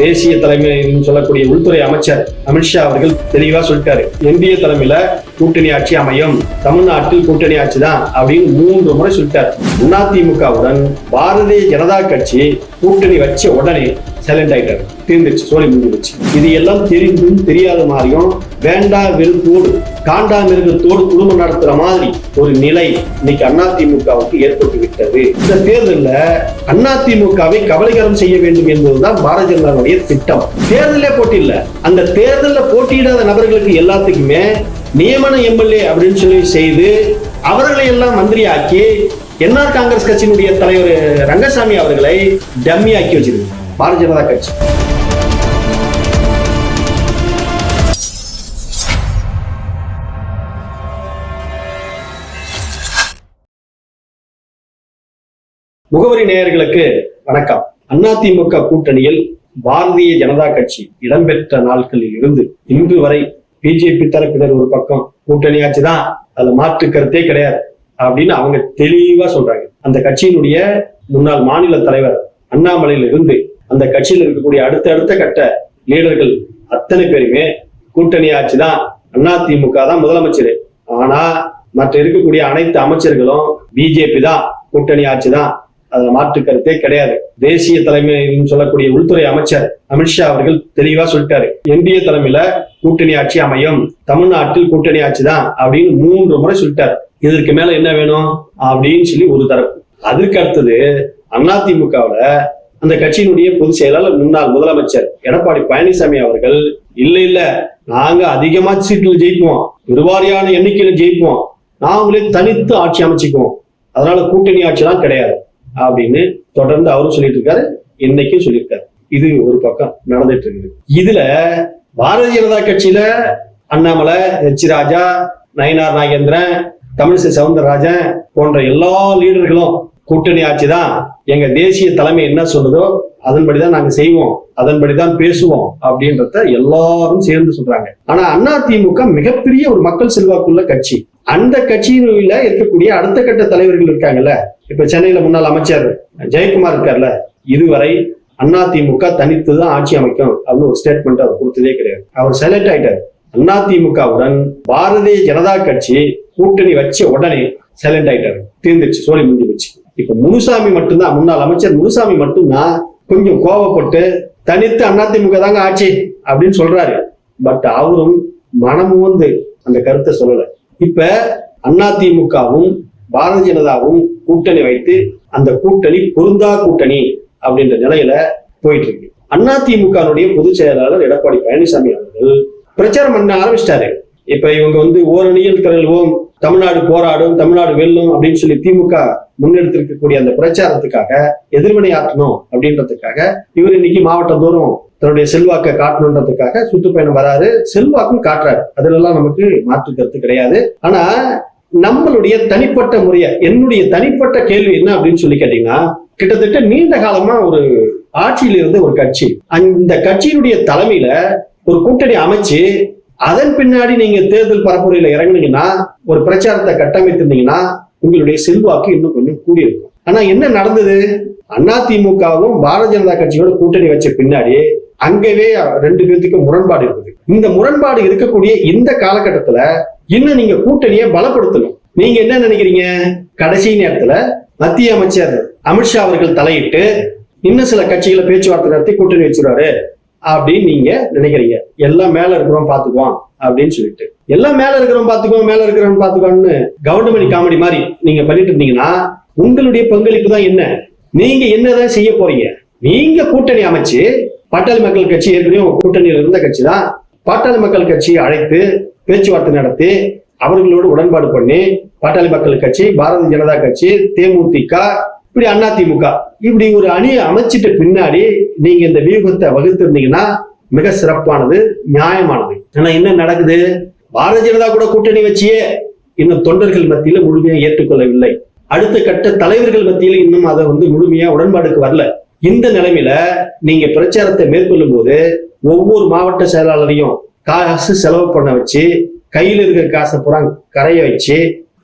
தேசிய தலைமையில் சொல்லக்கூடிய உள்துறை அமைச்சர் அமித்ஷா அவர்கள் தெளிவா சொல்லிட்டாரு. இந்திய தலைமையில கூட்டணி ஆட்சி அமையும். தமிழ்நாட்டில் கூட்டணி ஆட்சி தான் அப்படின்னு மூன்று முறை சொல்லிட்டார். அதிமுகவுடன் பாரதிய ஜனதா கட்சி கூட்டணி வச்ச உடனே சைலண்ட் ஆயிட்டார். தீர்ந்துச்சு சோழி முடிஞ்சிருச்சு. இது எல்லாம் தெரிந்தும் தெரியாத மாதிரியும் வேண்டா வெறுப்போடு காண்டா மிருகத்தோடு குடும்பம் நடத்துற மாதிரி ஒரு நிலை இன்னைக்கு அதிமுகவுக்கு ஏற்பட்டு விட்டது இந்த தேர்தலில் அதிமுகவை கவலைகரம் செய்ய வேண்டும் என்பதுதான் பாரதிய ஜனதாவுடைய திட்டம். தேர்தலே போட்டியில்ல அந்த தேர்தலில் போட்டியிடாத நபர்களுக்கு எல்லாத்துக்குமே நியமன எம்எல்ஏ அப்படின்னு சொல்லி செய்து அவர்களை எல்லாம் மந்திரியாக்கி என்ஆர் காங்கிரஸ் கட்சியினுடைய தலைவர் ரங்கசாமி அவர்களை டம்மி ஆக்கி வச்சிருக்கு பாரதிய ஜனதா கட்சி. முகவரி நேயர்களுக்கு வணக்கம். அதிமுக கூட்டணியில் பாரதிய ஜனதா கட்சி இடம்பெற்ற நாட்களில் இருந்து இன்று வரை பிஜேபி தரப்பினர் ஒரு பக்கம் கூட்டணி ஆட்சி தான் அதுல மாற்று கருத்தே கிடையாது அப்படின்னு அவங்க தெளிவா சொல்றாங்க. அந்த கட்சியினுடைய முன்னாள் மாநில தலைவர் அண்ணாமலையில இருந்து அந்த கட்சியில் இருக்கக்கூடிய அடுத்த அடுத்த கட்ட லீடர்கள் அத்தனை பேருமே கூட்டணி ஆட்சி தான் அதிமுக தான் முதலமைச்சர். ஆனா மற்ற இருக்கக்கூடிய அனைத்து அமைச்சர்களும் பிஜேபி தான் கூட்டணி ஆட்சி தான் அதுல மாற்று கருத்தே கிடையாது. தேசிய தலைமைன்னு சொல்லக்கூடிய உள்துறை அமைச்சர் அமித்ஷா அவர்கள் தெளிவா சொல்லிட்டாரு. என்டிஏ தலைமையில கூட்டணி ஆட்சி அமையும். தமிழ்நாட்டில் கூட்டணி ஆட்சி தான் அப்படின்னு மூன்று முறை சொல்லிட்டாரு. இதற்கு மேல என்ன வேணும்? அப்படின்னு சொல்லி ஒரு தரப்பு. அதுக்கு அடுத்தது அதிமுகவுல அந்த கட்சியினுடைய பொதுச் செயலாளர் முன்னாள் முதலமைச்சர் எடப்பாடி பழனிசாமி அவர்கள் இல்ல இல்ல நாங்க அதிகமா சீட்டில் ஜெயிப்போம். பெருவாரியான எண்ணிக்கையில ஜெயிப்போம். நாங்களே தனித்து ஆட்சி அமைச்சுக்குவோம். அதனால கூட்டணி ஆட்சிலாம் கிடையாது. அப்படின்னு தொடர்ந்து அவரும் சொல்லிட்டு இருக்காரு இன்னைக்கும் சொல்லியிருக்காரு. இது ஒரு பக்கம் நடந்துட்டு இருக்குது இதுல பாரதிய ஜனதா கட்சியில அண்ணாமலை எச் ராஜா நயனார் நாகேந்திரன் தமிழிசை சவுந்தரராஜன் போன்ற எல்லா லீடர்களும் கூட்டணி ஆட்சி தான் எங்க தேசிய தலைமை என்ன சொல்லுதோ அதன்படிதான் நாங்க செய்வோம் அதன்படிதான் பேசுவோம் அப்படின்றத எல்லாரும் சேர்ந்து சொல்றாங்க. ஆனா அதிமுக மிகப்பெரிய ஒரு மக்கள் செல்வாக்குள்ள கட்சி. அந்த கட்சியில இருக்கக்கூடிய அடுத்த கட்ட தலைவர்கள் இருக்காங்கல்ல? இப்ப சென்னையில முன்னாள் அமைச்சர் ஜெயக்குமார் இருக்கார்ல? இதுவரை அதிமுக தனித்து தான் ஆட்சி அமைக்கும் அப்படின்னு ஒரு ஸ்டேட்மெண்ட் அவர் கொடுத்ததே கிடையாது. அவர் செலக்ட் ஆயிட்டார். அதிமுகவுடன் பாரதிய ஜனதா கட்சி கூட்டணி வச்ச உடனே சைலண்ட் ஆயிட்டாரு. தீர்ந்துச்சு சோழி முடிஞ்சு போச்சு. இப்ப முனுசாமி மட்டும்தான் முன்னாள் அமைச்சர் முனுசாமி மட்டும்தான் கொஞ்சம் கோவப்பட்டு தனித்து அதிமுக தாங்க ஆட்சி அப்படின்னு சொல்றாரு. பட் அவரும் மனமும் வந்து அந்த கருத்தை சொல்லலை. இப்ப அதிமுகவும் பாரதிய ஜனதாவும் கூட்டணி வைத்து அந்த கூட்டணி பொருந்தா கூட்டணி அப்படின்ற நிலையில போயிட்டு இருக்கு அதிமுகனுடைய பொதுச் செயலாளர் எடப்பாடி பழனிசாமி அவர்கள் பிரச்சாரம் பண்ண ஆரம்பிச்சிட்டாரு. இப்ப இவங்க வந்து ஓரணியில் திரள்வோம் தமிழ்நாடு போராடும் தமிழ்நாடு வெல்லும் அப்படின்னு சொல்லி திமுக முன்னெடுத்திருக்கக்கூடிய அந்த பிரச்சாரத்துக்காக எதிர்வினை ஆற்றணும் அப்படின்றதுக்காக இவர் இன்னைக்கு மாவட்டம் தோறும் தன்னுடைய செல்வாக்கை காட்டணுன்றதுக்காக சுற்றுப்பயணம் வராரு. செல்வாக்கும் காட்டுறாரு. அதுலலாம் நமக்கு மாற்று கருத்து கிடையாது. ஆனா நம்மளுடைய தனிப்பட்ட முறைய என்னுடைய தனிப்பட்ட கேள்வி என்ன அப்படின்னு சொல்லி கேட்டீங்கன்னா கிட்டத்தட்ட நீண்ட காலமா ஒரு ஆட்சியில் இருந்த ஒரு கட்சி. அந்த கட்சியினுடைய தலைமையில ஒரு கூட்டணி அமைச்சு அதன் பின்னாடி நீங்க தேர்தல் பரப்புரையில இறங்குனீங்கன்னா ஒரு பிரச்சாரத்தை கட்டமைத்திருந்தீங்கன்னா உங்களுடைய செல்வாக்கு இன்னும் கொஞ்சம் கூடியிருக்கும். ஆனா என்ன நடந்தது? அதிமுகவும் பாரதிய ஜனதா கட்சியோட கூட்டணி வச்ச பின்னாடி அங்கவே ரெண்டு பேர்த்துக்கும் முரண்பாடு இருக்குது. இந்த முரண்பாடு இருக்கக்கூடிய இந்த காலகட்டத்துல இன்னும் நீங்க கூட்டணியை பலப்படுத்தணும். நீங்க என்ன நினைக்கிறீங்க? கடைசி நேரத்துல மத்திய அமைச்சர் அமித்ஷா அவர்கள் தலையிட்டு இன்னும் சில கட்சிகளை பேச்சுவார்த்தை நடத்தி கூட்டணி வச்சுருவாரு அப்படின்னு நீங்க நினைக்கிறீங்க. எல்லாம் மேல இருக்கிறோம் பாத்துக்குவோம் அப்படின்னு சொல்லிட்டு. எல்லாம் மேல இருக்கிறோம் பாத்துக்குவோம் மேல இருக்கிறோம் பாத்துக்கோன்னு கவர்மெண்ட் காமெடி மாதிரி நீங்க பண்ணிட்டு இருந்தீங்கன்னா உங்களுடைய பங்களிப்பு தான் என்ன? நீங்க என்னதான் செய்ய போறீங்க? நீங்க கூட்டணி அமைச்சு பாட்டாளி மக்கள் கட்சி ஏற்கனவே கூட்டணியில் இருந்த கட்சி தான் பாட்டாளி மக்கள் கட்சியை அழைத்து பேச்சுவார்த்தை நடத்தி அவர்களோடு உடன்பாடு பண்ணி பாட்டாளி மக்கள் கட்சி பாரதிய ஜனதா கட்சி தேமுதிக இப்படி அதிமுக இப்படி ஒரு அணியை அமைச்சிட்ட பின்னாடி நீங்க இந்த வியூகத்தை வகுத்திருந்தீங்கன்னா மிக சிறப்பானது நியாயமானது. ஆனா என்ன நடக்குது. பாரதிய ஜனதா கூட கூட்டணி வச்சியே இன்னும் தொண்டர்கள் மத்தியில முழுமையா ஏற்றுக்கொள்ளவில்லை. அடுத்த கட்ட தலைவர்கள் மத்தியில இன்னும் அதை வந்து முழுமையா உடன்பாடுக்கு வரல. இந்த நிலைமையில நீங்க பிரச்சாரத்தை மேற்கொள்ளும் போது ஒவ்வொரு மாவட்ட செயலாளரையும் காசு செலவு பண்ண வச்சு கையில் இருக்கிற காசை பூரா கரைய வச்சு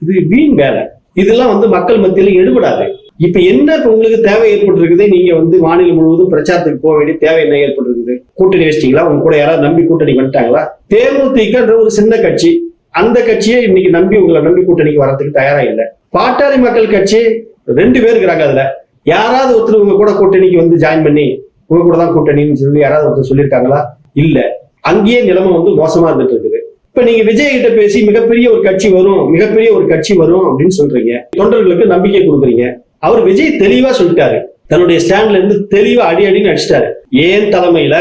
இது வீண் வேலை. இதெல்லாம் வந்து மக்கள் மத்தியில எடுபடாது. இப்ப என்ன இப்ப உங்களுக்கு தேவை ஏற்பட்டிருக்குது? நீங்க வந்து மாநிலம் முழுவதும் பிரச்சாரத்துக்கு போக வேண்டிய தேவை என்ன ஏற்பட்டிருக்குது? கூட்டணி வச்சிட்டீங்களா? உங்க கூட யாராவது நம்பி கூட்டணி வந்துட்டாங்களா? தேமுதிகன்ற ஒரு சின்ன கட்சி அந்த கட்சியை இன்னைக்கு நம்பி உங்களை நம்பி கூட்டணிக்கு வரதுக்கு தயாரா இல்லை. பாட்டாளி மக்கள் கட்சி ரெண்டு பேர் இருக்கிறாங்க அதுல. யாராவது ஒருத்தர் உங்க கூட கூட்டணிக்கு வந்து ஜாயின் பண்ணி உங்க கூட தான் கூட்டணின்னு சொல்லி யாராவது ஒருத்தர் சொல்லியிருக்காங்களா? இல்ல. அங்கேயே நிலைமை வந்து மோசமா இருந்துட்டு இருக்குது. இப்ப நீங்க விஜய் கிட்ட பேசி மிகப்பெரிய ஒரு கட்சி வரும் மிகப்பெரிய ஒரு கட்சி வரும் அப்படின்னு சொல்றீங்க. தொண்டர்களுக்கு நம்பிக்கை கொடுக்குறீங்க. அவர் விஜய் தெளிவா சொல்லிட்டாரு. தன்னுடைய ஸ்டாண்ட்ல இருந்து தெளிவா அடி அடின்னு அடிச்சிட்டாரு. ஏன் தலைமையில?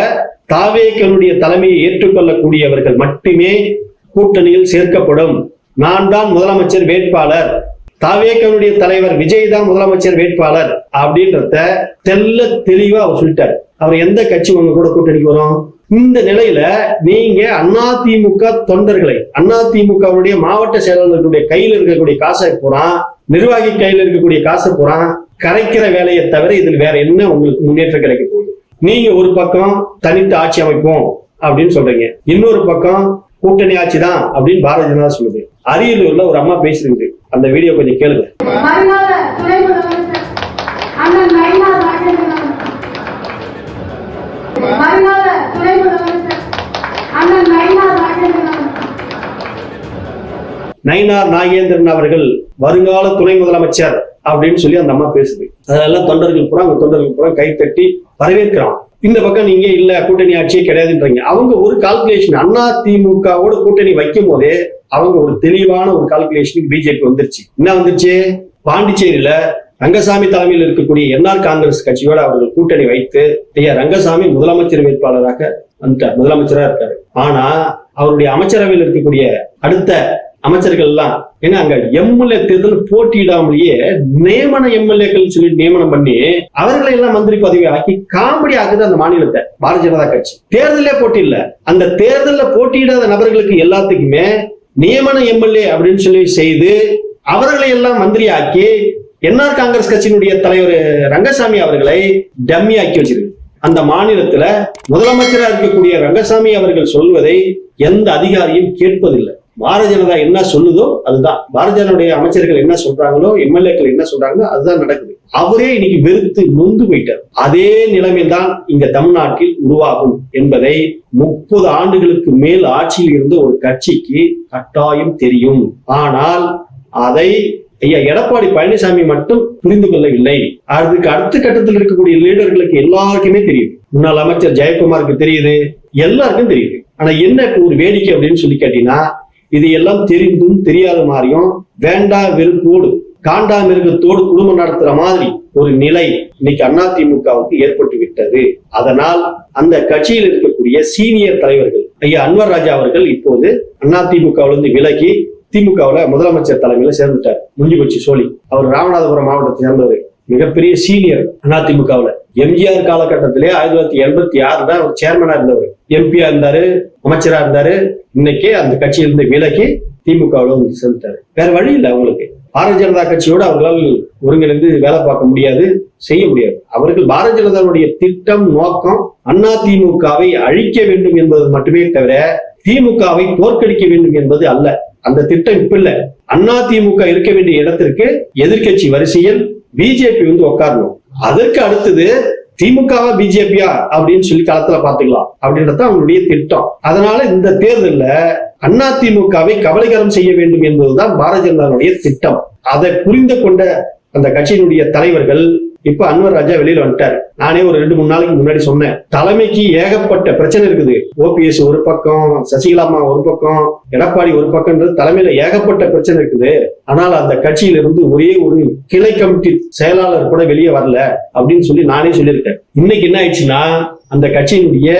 தாவேக்கனுடைய தலைமையை ஏற்றுக்கொள்ளக்கூடியவர்கள் மட்டுமே கூட்டணியில் சேர்க்கப்படும். நான் தான் முதலமைச்சர் வேட்பாளர். தாவேக்கனுடைய தலைவர் விஜய் தான் முதலமைச்சர் வேட்பாளர் அப்படின்றத தெல்ல தெளிவா அவர் சொல்லிட்டார். அவர் எந்த கட்சி உங்க கூட கூட்டணிக்கு வரும்? இந்த நிலையில நீங்க அதிமுக தொண்டர்களை அதிமுகவுடைய மாவட்ட செயலாளர்களுடைய கையில் இருக்கக்கூடிய காசை பூரா நிர்வாகி கையில் இருக்கக்கூடிய காசை பூரா கரைக்கிற வேலையை தவிர இதில் வேற என்ன உங்களுக்கு முன்னேற்றம் கிடைக்க போகுது? நீங்க ஒரு பக்கம் தனித்து ஆட்சி அமைப்போம் அப்படின்னு சொல்றீங்க. இன்னொரு பக்கம் கூட்டணி ஆட்சி தான் அப்படின்னு பாரதிய ஜனதா சொல்லுது. அரியலூர்ல ஒரு அம்மா பேசிருக்கு அந்த வீடியோ கொஞ்சம் கேளுங்க. நயினார் நாகேந்திரன் அவர்கள் வருங்கால துணை முதலமைச்சர் அப்படின்னு சொல்லி அந்த அம்மா பேசுது. அதெல்லாம் தொண்டர்கள் பூரா அவங்க தொண்டர்கள் பூரா கை தட்டி வரவேற்கிறான். இந்த பக்கம் நீங்க இல்ல கூட்டணி ஆட்சியே கிடையாதுன்றீங்க. அவங்க ஒரு கால்குலேஷன் அண்ணா திமுகவோட கூட்டணி வைக்கும் போதே அவங்க ஒரு தெளிவான ஒரு கால்குலேஷனுக்கு பிஜேபி வந்துருச்சு. என்ன வந்துருச்சு? பாண்டிச்சேரியில ரங்கசாமி தலைமையில் இருக்கக்கூடிய என்ஆர் காங்கிரஸ் கட்சியோட அவர்கள் கூட்டணி வைத்து ஐயா ரங்கசாமி முதலமைச்சர் வேட்பாளராக வந்துட்டார் முதலமைச்சரா இருக்காரு. ஆனா அவருடைய அமைச்சரவையில் இருக்கக்கூடிய அடுத்த அமைச்சர்கள் எல்லாம் ஏன்னா அங்க எம்எல்ஏ தேர்தல் போட்டியிடாமலேயே நியமன எம்எல்ஏக்கள் சொல்லி நியமனம் பண்ணி அவர்களை எல்லாம் மந்திரி பதவி ஆக்கி காமெடி ஆகுது அந்த மாநிலத்தை பாரதிய ஜனதா கட்சி. தேர்தலே போட்டி இல்ல. அந்த தேர்தலில் போட்டியிடாத நபர்களுக்கு எல்லாத்துக்குமே நியமன எம்எல்ஏ அப்படின்னு சொல்லி செய்து அவர்களை எல்லாம் மந்திரி ஆக்கி என்ஆர் காங்கிரஸ் கட்சியினுடைய தலைவர் ரங்கசாமி அவர்களை டம்மி ஆக்கி வச்சிருக்கு. அந்த மாநிலத்துல முதலமைச்சராக இருக்கக்கூடிய ரங்கசாமி அவர்கள் சொல்வதை எந்த அதிகாரியும் கேட்பதில்லை. பாரதிய ஜனதா என்ன சொல்லுதோ அதுதான். பாரதிய ஜனதாவுடைய அமைச்சர்கள் என்ன சொல்றாங்களோ எம்எல்ஏக்கள் என்ன சொல்றாங்களோ அதுதான் நடக்குது. அவரே இன்னைக்கு வெறுத்து நொந்து போயிட்டார். அதே நிலைமைதான் இங்க தமிழ்நாட்டில் உருவாகும் என்பதை முப்பது ஆண்டுகளுக்கு மேல் ஆட்சியில் இருந்த ஒரு கட்சிக்கு கட்டாயம் தெரியும். ஆனால் அதை ஐயா எடப்பாடி பழனிசாமி மட்டும் புரிந்து கொள்ளவில்லை. அதுக்கு அடுத்த கட்டத்தில் இருக்கக்கூடிய லீடர்களுக்கு எல்லாருக்குமே தெரியும். முன்னாள் அமைச்சர் ஜெயக்குமாருக்கு தெரியுது எல்லாருக்கும் தெரியுது. ஆனா என்ன ஒரு வேடிக்கை அப்படின்னு சொல்லி கேட்டீங்கன்னா இது எல்லாம் தெரிந்தும் தெரியாத மாதிரியும் வேண்டா வெறுப்போடு காண்டா மிருகத்தோடு குடும்பம் நடத்துற மாதிரி ஒரு நிலை இன்னைக்கு அதிமுகவுக்கு ஏற்பட்டு விட்டது. அதனால் அந்த கட்சியில் இருக்கக்கூடிய சீனியர் தலைவர்கள் ஐயா அன்வர் ராஜா அவர்கள் இப்போது அதிமுகவிலிருந்து இருந்து விலகி திமுகவுல முதலமைச்சர் தலைமையில சேர்ந்துட்டார். முடிஞ்சு சோழி. அவர் ராமநாதபுரம் மாவட்டத்தை சேர்ந்தவர். மிகப்பெரிய சீனியர் அதிமுகவுல எம்ஜிஆர் காலகட்டத்திலே ஆயிரத்தி தொள்ளாயிரத்தி எண்பத்தி ஆறுல அவர் சேர்மனா இருந்தவர். எம்பியா இருந்தாரு அமைச்சரா இருந்தாரு இன்னைக்கு அந்த கட்சியிலிருந்து விலகி திமுகவில் வந்து செலுத்தாரு வேற வழி இல்லை அவங்களுக்கு. பாரதிய ஜனதா கட்சியோடு அவர்களால் ஒருங்கிணைந்து வேலை பார்க்க முடியாது செய்ய முடியாது. அவர்கள் பாரதிய ஜனதாவுடைய திட்டம் நோக்கம் அண்ணா திமுகவை அழிக்க வேண்டும் என்பது மட்டுமே தவிர திமுகவை தோற்கடிக்க வேண்டும் என்பது அல்ல. அந்த திட்டம் இப்ப இல்ல. அண்ணா திமுக இருக்க வேண்டிய இடத்திற்கு எதிர்க்கட்சி வரிசையில் பிஜேபி வந்து உட்காரணும். அதற்கு அடுத்தது திமுகவா பிஜேபியா அப்படின்னு சொல்லி களத்துல பாத்துக்கலாம் அப்படின்றது அவங்களுடைய திட்டம். அதனால இந்த தேர்தல்ல அண்ணா திமுகவை கபலீகரம் செய்ய வேண்டும் என்பதுதான் பாரதிய ஜனதாவுடைய திட்டம். அதை புரிந்து கொண்ட அந்த கட்சியினுடைய தலைவர்கள் இப்ப அன்வர் ராஜா வெளியில வந்துட்டாரு. நானே ஒரு ரெண்டு மூணு நாளைக்கு முன்னாடி சொன்னேன். தலைமைக்கு ஏகப்பட்ட பிரச்சனை இருக்குது. ஓபிஎஸ் ஒரு பக்கம் சசிகலாமா ஒரு பக்கம் எடப்பாடி ஒரு பக்கம்ன்றது தலைமையில ஏகப்பட்ட பிரச்சனை இருக்குது. ஆனால் அந்த கட்சியில இருந்து ஒரே ஒரு கிளை கமிட்டி செயலாளர் கூட வெளியே வரல அப்படின்னு சொல்லி நானே சொல்லியிருக்கேன். இன்னைக்கு என்ன ஆயிடுச்சுன்னா அந்த கட்சியினுடைய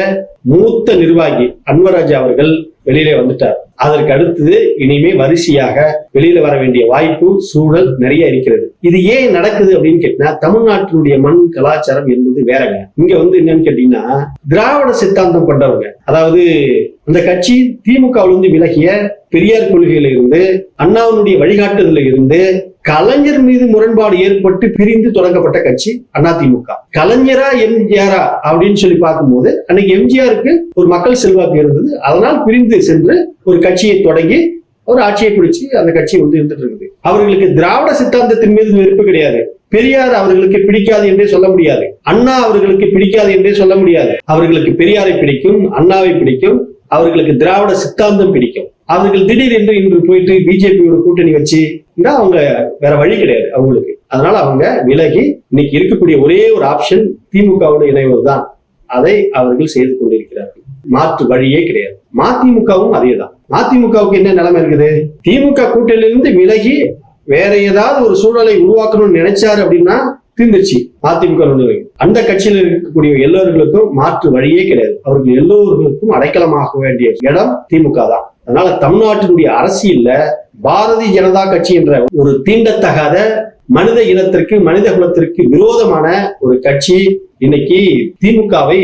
மூத்த நிர்வாகி அன்வராஜா அவர்கள் வெளியிலே வந்துட்டார். அதற்கு அடுத்தது இனிமே வரிசையாக வெளியில வர வேண்டிய வாய்ப்பு சூழல் நிறைய இருக்கிறது. இது ஏன் நடக்குது அப்படின்னு கேட்டீங்கன்னா தமிழ்நாட்டினுடைய மண் கலாச்சாரம் என்பது வேறங்க. இங்க வந்து என்னன்னு கேட்டீங்கன்னா திராவிட சித்தாந்தம் கொண்டவங்க. அதாவது அந்த கட்சி திமுகவில் இருந்து விலகிய பெரியார் கொள்கையில இருந்து அண்ணாவினுடைய வழிகாட்டுதல இருந்து கலைஞர் மீது முரண்பாடு ஏற்பட்டு பிரிந்து தொடங்கப்பட்ட கட்சி அதிமுக. கலைஞரா எம்ஜிஆரா அப்படின்னு சொல்லி பார்க்கும்போது அன்னைக்கு எம்ஜிஆருக்கு ஒரு மக்கள் செல்வாக்கு இருந்தது. அதனால் பிரிந்து சென்று ஒரு கட்சியை தொடங்கி ஒரு ஆட்சியை பிடிச்சு அந்த கட்சி வந்து இருந்துட்டு இருக்குது. அவர்களுக்கு திராவிட சித்தாந்தத்தின் மீது வெறுப்பு கிடையாது. பெரியார் அவர்களுக்கு பிடிக்காது என்றே சொல்ல முடியாது. அண்ணா அவர்களுக்கு பிடிக்காது என்றே சொல்ல முடியாது. அவர்களுக்கு பெரியாரை பிடிக்கும் அண்ணாவை பிடிக்கும் அவர்களுக்கு திராவிட சித்தாந்தம் பிடிக்கும். அவர்கள் திடீரென்று இன்று போயிட்டு பிஜேபியோட கூட்டணி வச்சு இருந்தா அவங்க வேற வழி கிடையாது அவங்களுக்கு. அதனால அவங்க விலகி இன்னைக்கு இருக்கக்கூடிய ஒரே ஒரு ஆப்ஷன் திமுகவோட இணைவது தான் அதை அவர்கள் செய்து கொண்டிருக்கிறார்கள். மாற்று வழியே கிடையாது. மதிமுகவும் அதேதான். மதிமுகவுக்கு என்ன நிலைமை இருக்குது? திமுக கூட்டணியிலிருந்து விலகி வேற ஏதாவது ஒரு சூழலை உருவாக்கணும்னு நினைச்சாரு அப்படின்னா தீர்ந்துருச்சு. அதிமுக அந்த கட்சியில் இருக்கக்கூடிய எல்லோர்களுக்கும் மாற்று வழியே கிடையாது. அவர்கள் எல்லோர்களுக்கும் அடைக்கலமாக வேண்டிய இடம் திமுக தான். அதனால தமிழ்நாட்டினுடைய அரசியல்ல பாரதிய ஜனதா கட்சி என்ற ஒரு தீண்டத்தகாத மனித இனத்திற்கு மனித குலத்திற்கு விரோதமான ஒரு கட்சி இன்னைக்கு திமுகவை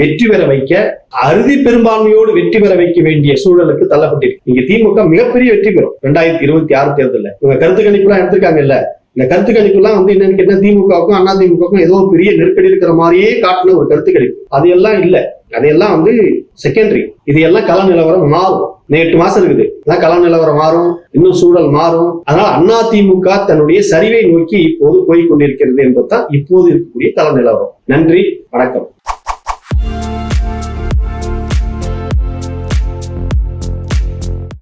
வெற்றி பெற வைக்க அறுதி பெரும்பான்மையோடு வெற்றி பெற வைக்க வேண்டிய சூழலுக்கு தள்ளப்பட்டிருக்கு. இங்க திமுக மிகப்பெரிய வெற்றி பெறும். ரெண்டாயிரத்தி இருபத்தி ஆறு தேர்தலில். இவங்க கருத்து கணிப்பு எல்லாம் எடுத்திருக்காங்க இல்ல இந்த கருத்து கணிப்புலாம் வந்து என்னன்னு கேட்டா திமுகவுக்கும் அண்ணா திமுகவுக்கும் ஏதோ பெரிய நெருக்கடி இருக்கிற மாதிரியே காட்டின ஒரு கருத்து கணிப்பு. அது எல்லாம் இல்ல. அதையெல்லாம் வந்து செகண்டரி இது எல்லாம் கள நிலவரம் மாறும். எட்டு மாசம் இருக்குது. அதான் கள நிலவரம் மாறும். இன்னும் சூழல் மாறும். அதனால அண்ணா திமுக தன்னுடைய சரிவை நோக்கி இப்போது போய் கொண்டிருக்கிறது என்பதுதான் இப்போது இருக்கக்கூடிய கள நிலவரம். நன்றி. வணக்கம்.